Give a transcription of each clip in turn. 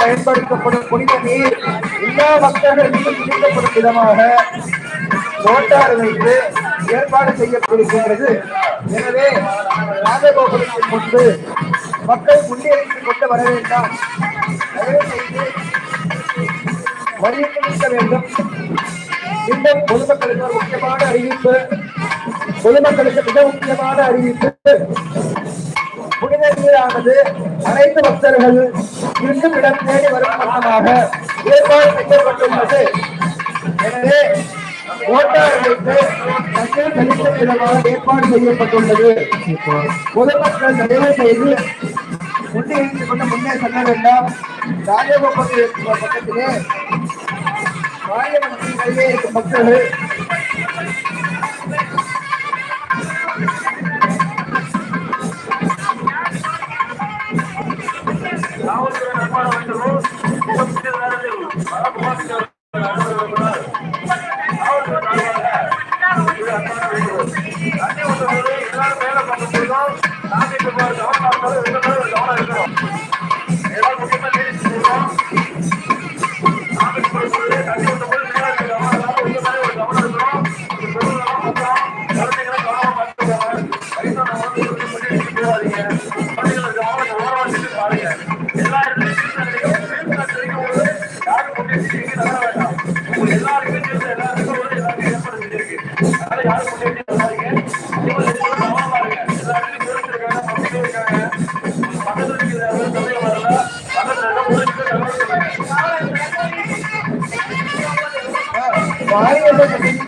பயன்படுத்தப்படும் புனித நீர் எல்லா பக்தர்களுக்கும் கிடைக்கப்படும் விதமாக மோட்டார் வைத்து ஏற்பாடு செய்யப்படுகின்றது எனவே ராஜகோபுரத்தை முன்பு மக்கள் முன்னேறிக் கொண்டு வர வேண்டாம். வலியுறுத்த நிற்க வேண்டும். மீண்டும் பொதுமக்களுக்கு ஒரு முக்கியமான அறிவிப்பு பொதுமக்களுக்கு மிக முக்கியமான அறிவிப்பு புனித அனைத்து பக்தர்கள் இருக்கும் இடம் தேடி வரும் வண்ணமாக ஏற்பாடு செய்யப்பட்டுள்ளது. எனவே ஓட்டார் வைத்து கழிக்கும் விதமாக ஏற்பாடு செய்யப்பட்டுள்ளது. பொதுமக்கள் தயவு செய்து முன்னே கொண்டு முன்னே செல்ல வேண்டாம். ராஜகோபுரம் பக்கத்திலே மாரியம்மன் கையிலே இருக்கும் மக்கள்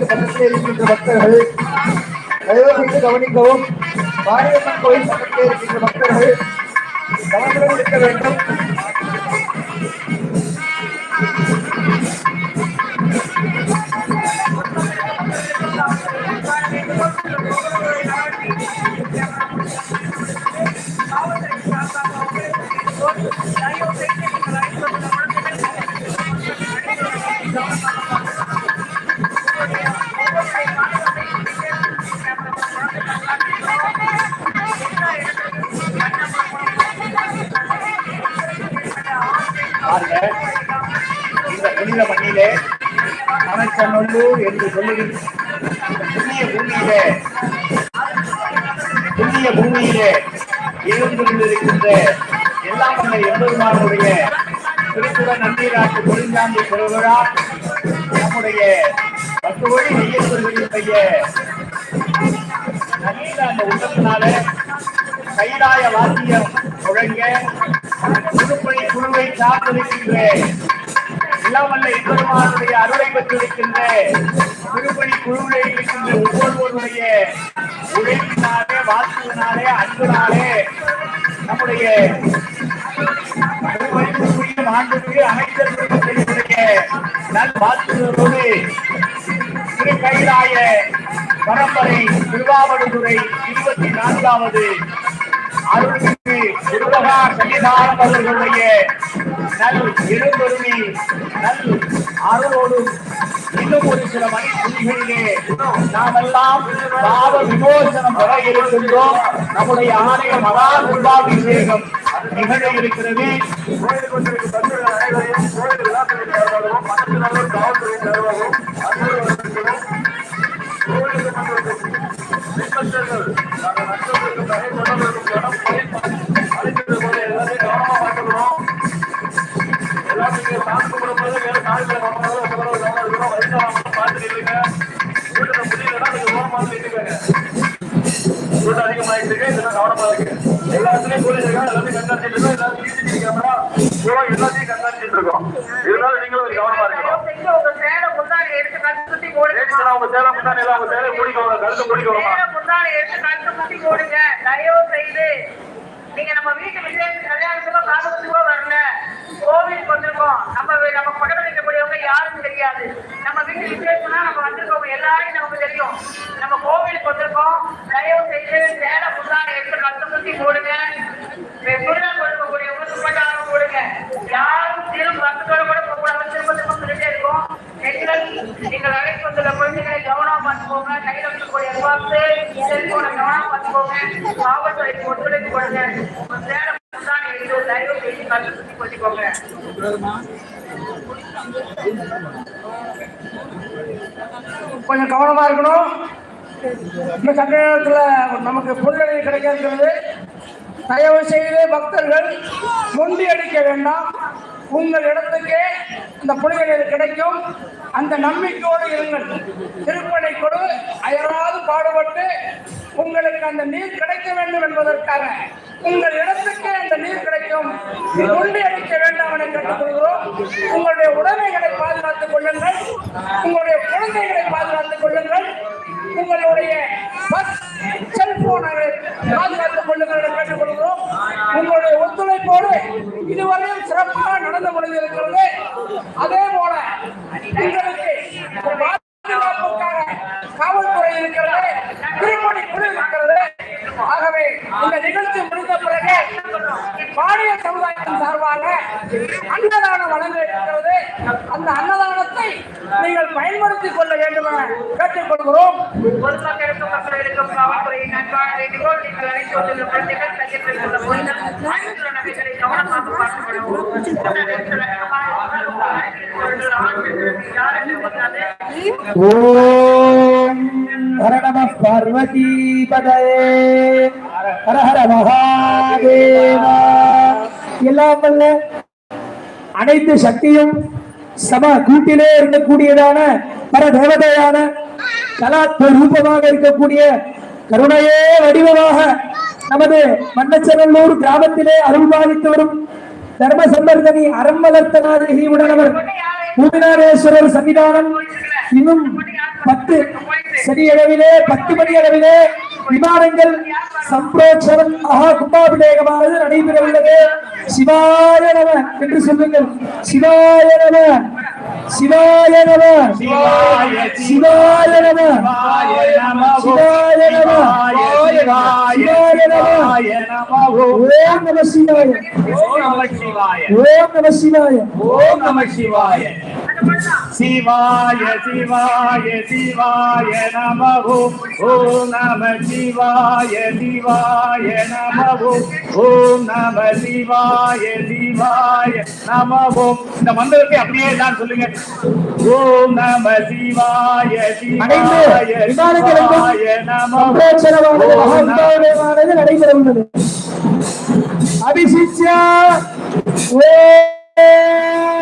பக்கத்தில் இருக்கின்ற பக்தர்கள் கவனிக்கவும் மாரியம்மன் கோயில் பக்கத்தில் இருக்கின்ற பக்தர்கள் கவனத்துடன் இருக்க வேண்டும். அமைச்சநல்லூர் என்று சொல்லுகின்ற புண்ணிய பூமியிலே புண்ணிய பூமியிலே எழுந்திருக்கின்ற எல்லாம் வந்த எம்பெருமானுடைய திருக்குற நந்தீராட்டு பொருந்தாண்டி பெறுவரா நம்முடைய பத்து வழி ஐயப்பர்களுடைய நல்ல அந்த உள்ளத்தினால கைலாய வாத்தியம் முழங்க புதுப்பணி குழுவை சார்ந்திருக்கின்ற இளவல்ல இப்பெருமானுடைய அருளை பெற்றிருக்கின்ற திருப்பணி குழுவிலே இருக்கின்ற ஒவ்வொருவருடைய உழைப்பினாலே வாழ்த்துவினாலே அன்பினாலே நம்முடைய திருமணிக்குரிய மாண்புக்கு அமைச்சர்களுடைய நல் வாழ்த்துகளோடு திரு கைலாய பரம்பரை திருவாவடுதுறை இருபத்தி நான்காவது அருள்மிகு திருவகா சன்னிதானம் அவர்களுடைய நல் எழுபெருமை நல் அருளோடும் இன்னும் ஒரு சில மணி துணிகளிலே நாமெல்லாம் பாவ விமோசனம் பெற இருக்கின்றோம். நம்முடைய ஆலய மகா குருபாபிஷேகம் நிகழ இருக்கிறது. கோயில் கொண்டிருக்கும் அனைவரையும் கோயில் விழாக்களின் காவல்துறை எல்லா எல்லாத்தையும் கண்காணிச்சிட்டு இருக்கோம் எல்லாத்தையும் சிசிடிவி கேமரா பூரா எல்லாத்தையும் கண்காணிச்சிட்டு இருக்கோம் இருந்தாலும் நீங்களும் ஒரு கவனமா இருக்கணும். சேலை எடுத்து முன்னாடி எல்லாம் சேலை மூடிக்கோங்க கழுத்து மூடிக்கோங்க எடுத்து கழுத்து குத்தி போடுங்க. தயவு செய்து. நீங்க நம்ம வீட்டு விசேஷ கல்யாணத்துக்கோ வரல. கோவிலுக்கு வந்திருக்கோம். நம்ம நம்ம பக்கத்துல இருக்கக்கூடியவங்க யாருக்கும் தெரியாது நம்ம வீட்டு விசேஷம்னா நம்ம வந்திருக்கோம் எல்லாரையும் நமக்கு தெரியும் நம்ம கோவிலுக்கு வந்திருக்கோம் தயவு செய்து சேலை சுடுதல் கொடுக்கக்கூடியவங்க துப்பட்டாலும் கொடுங்க யாரும் திரும்ப பக்கத்தோட கூட போகக்கூடாது திரும்ப திரும்ப சொல்லிட்டே இருக்கோம் பெண்கள் நீங்கள் அழைப்பு வந்துள்ள குழந்தைகளை கவனமா பார்த்துக்கோங்க கையில் இருக்கக்கூடிய செல்போனை பார்த்துக்கோங்க காவல்துறைக்கு ஒத்துழைப்பு கொடுங்க உங்க தயவு செய்து சுத்தி கொஞ்சம் கவனமா இருக்கணும். இந்த சட்ட நேரத்தில் நமக்கு பொருளை கிடைக்கிறது தயவு செய்து பக்தர்கள் முண்டி அடிக்க வேண்டாம். உங்கள் இடத்துக்கே இந்த புலிகளில் கிடைக்கும். அந்த நம்பிக்கையோடு இருங்கள். திருப்பணி கொடு. அயராது பாடுபட்டு உங்களுக்கு அந்த நீர் கிடைக்க வேண்டும் என்பதற்காக உங்கள் இடத்துக்கே அந்த நீர் கிடைக்கும். முண்டி அடிக்க வேண்டாம் என கேட்டுக்கொள்கிறோம். உங்களுடைய உடைமைகளை பாதுகாத்துக் கொள்ளுங்கள். உங்களுடைய குழந்தைகளை பாதுகாத்துக் கொள்ளுங்கள். உங்களுடைய பஸ் செல்போனை பாதுகாத்துக் கொள்ளுங்கள் என கேட்டுக்கொள்கிறோம். உங்களுடைய ஒத்துழைப்போடு இதுவரையும் சிறப்பாக நடந்து கொண்டிருக்கிறது. அதே போல இந்த ஒரு பாதுகாப்புக்காக காவல்துறை இருக்கிறது திருப்பணி குழு இருக்கிறது ஆகவே இந்த நிகழ்ச்சி முடிந்த பிறகு பாடிய சமுதாயத்தின் சார்பாக அன்னதானம் வழங்க இருக்கிறது அந்த அன்னதானத்தை நீங்கள் பயன்படுத்திக் கொள்ள வேண்டும் என கேட்டுக்கொள்கிறோம். பொதுமக்களுக்கும் ஓம் ஹர நம பார்வதி ஹர ஹர மகாதேவா. எல்லாம் வல்ல அனைத்து சக்தியும் சம கூட்டிலே இருக்கக்கூடியதான பர தேவதையான கலாத்ம ரூபமாக இருக்கக்கூடிய கருணையே வடிவமாக நமது மன்னச்சநல்லூர் கிராமத்திலே அருள்பாலித்து வரும் தர்ம சம்பர்தனி அறம்மலர்த்தநாதகி உடனவர் பூமிநாதேஸ்வரர் சன்னிதானம். இன்னும் பத்து சனி அளவிலே பத்து மணி அளவிலே விமானங்கள் சம்பரோட்சரம் மகா கும்பாபிஷேகமானது நடைபெறவுள்ளது. சிவாய நம என்று சொல்லுங்கள். சிவாய நம. சிவாய நம. சிவாய நம. சிவாய நம. சிவாய நம. ஓம் நம சிவாய. ஓம் நம சிவாய. ஓம் நம சிவாய. சிவாய. சிவாய சிவாய நம ஓம் நம சிவாய சிவாய நம ஓம் நம சிவாய சிவாய நம இந்த மந்திரத்தை அப்படியே தான் சொல்லுங்க. ஓம் நம சிவாய சிவாய சிவாய நம சம்பரோட்சரமானது மகா ஓம்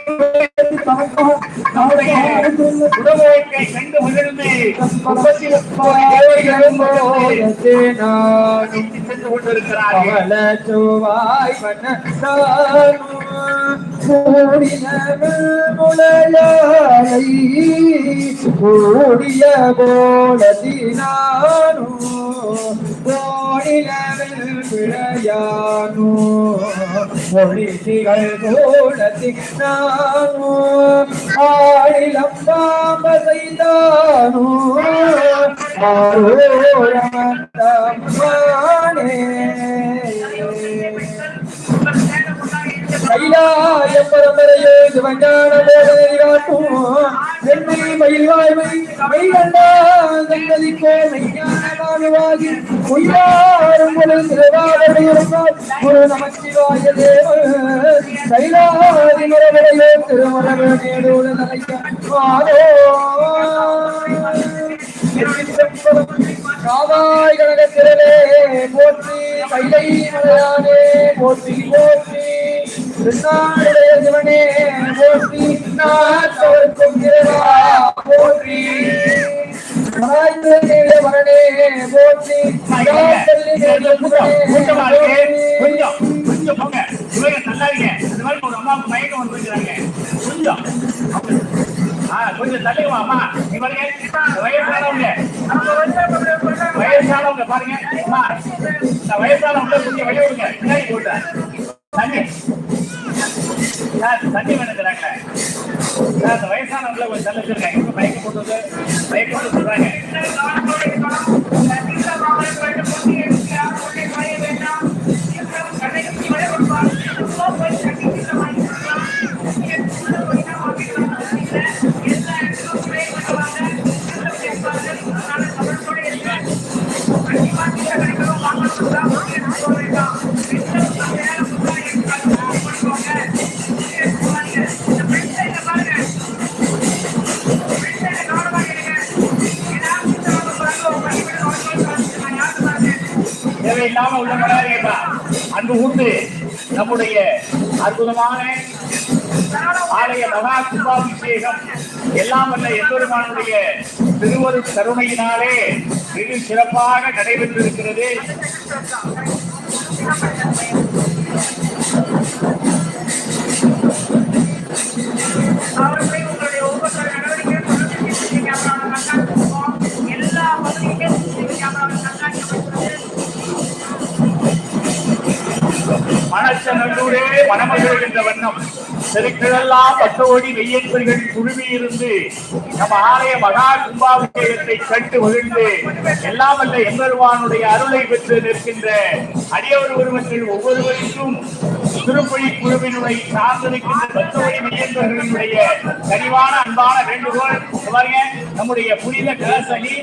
உடம்பை கண்டு மகிழ்ந்து முப்பத்தி சென்று கொண்டிருக்கிறார் சோவாய் முளையாய் ஓடிய போலதினானோ கோடிலவில் விளையானு ஒளிசிகள் போலதினானு ஆடிலம் பாம்ப செய்தானு சிவஞான போதையாட்டும் என்னை மயில் வாய்மை மெய்கண்டா சங்கதிக்கோ மெய்ஞானமா சுவாமிவாகி உய்யாரும் திருவாவடியிருந்தால் குரு நமச்சிவாய தேவ கைலாதி காவாய் போற்றி கைலை மலையானே போற்றி போற்றி. திருநாளுடைய சிவனே போற்றி நாட்டவர்க்கும் இறைவா போற்றி. மரணே போற்றி கொஞ்சம் கொஞ்சம் போங்க. இவங்க தள்ளாதீங்க. இந்த மாதிரி ஒரு அம்மாவுக்கு மயக்கம் வந்து வைக்கிறாங்க கொஞ்சம். ஆ கொஞ்சம் தள்ளுங்க அம்மா. நீ பாருங்க. வயசானவங்க. வயசானவங்க பாருங்க. அம்மா இந்த வயசானவங்க கொஞ்சம் வெளியே விடுங்க. பின்னாடி போட்டா தண்ணி வேணுங்கிறாங்க. அந்த இந்த வயசானவங்கள கொஞ்சம் தள்ளிச்சிருக்காங்க வச்சிருக்காங்க. இப்ப மயக்கம் போட்டு போட்டு சொல்றாங்க இல்லாம உள்ள பண்ணாதீங்கப்பா அன்பு கூட்டு நம்முடைய அற்புதமான ஆலய மகா கும்பாபிஷேகம் எல்லாம் வல்ல எந்தொருமானுடைய திருவரு கருணையினாலே மிக சிறப்பாக நடைபெற்றிருக்கிறது. மனச்சநல்லூரே மனமகள் என்ற வண்ணம். செருக்களெல்லாம் பட்டோடி வெய்யன்பர்கள் குழுமி இருந்து நம் ஆலய மகா கும்பாபிஷேகத்தை கண்டு மகிழ்ந்து எல்லாம் வல்ல எம்பெருமானுடைய அருளை பெற்று நிற்கின்ற அடியவர் ஒருவர்கள் ஒவ்வொருவருக்கும் திருப்பொழி குழுவினுடைய சார்ந்திருக்கின்ற பத்தோடி மெய்யன்பர்களினுடைய கனிவான அன்பான வேண்டுகோள் பாருங்க. நம்முடைய புனித கலசனி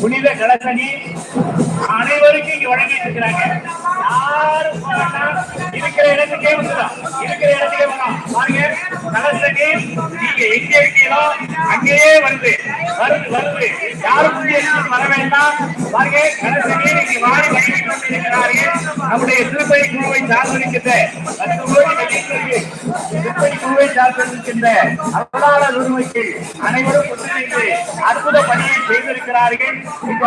புனித கலசனி அனைவருக்கும் இங்க வழங்கிட்டு இருக்கிறாங்க. யாரும் இருக்கிற இடத்துக்கே வந்துடும் இருக்கிற இடத்துக்கு பாருங்க கலசனி நீங்க எங்க இருக்கீங்களோ அங்கேயே வருது வருது வருது யாரும் புதிய வர வேண்டாம். பாருங்க கலசனி நீங்க வாரி வழங்கி கொண்டிருக்கிறார்கள். நம்முடைய திருப்பதி குழுவை சார்ந்திருக்கின்ற பத்து கோடி திருப்பதி குழுவை சார்ந்திருக்கின்ற அருளாளர் உரிமைக்கு அனைவரும் அற்புத பணியை செய்திருக்கிறார்கள். இப்ப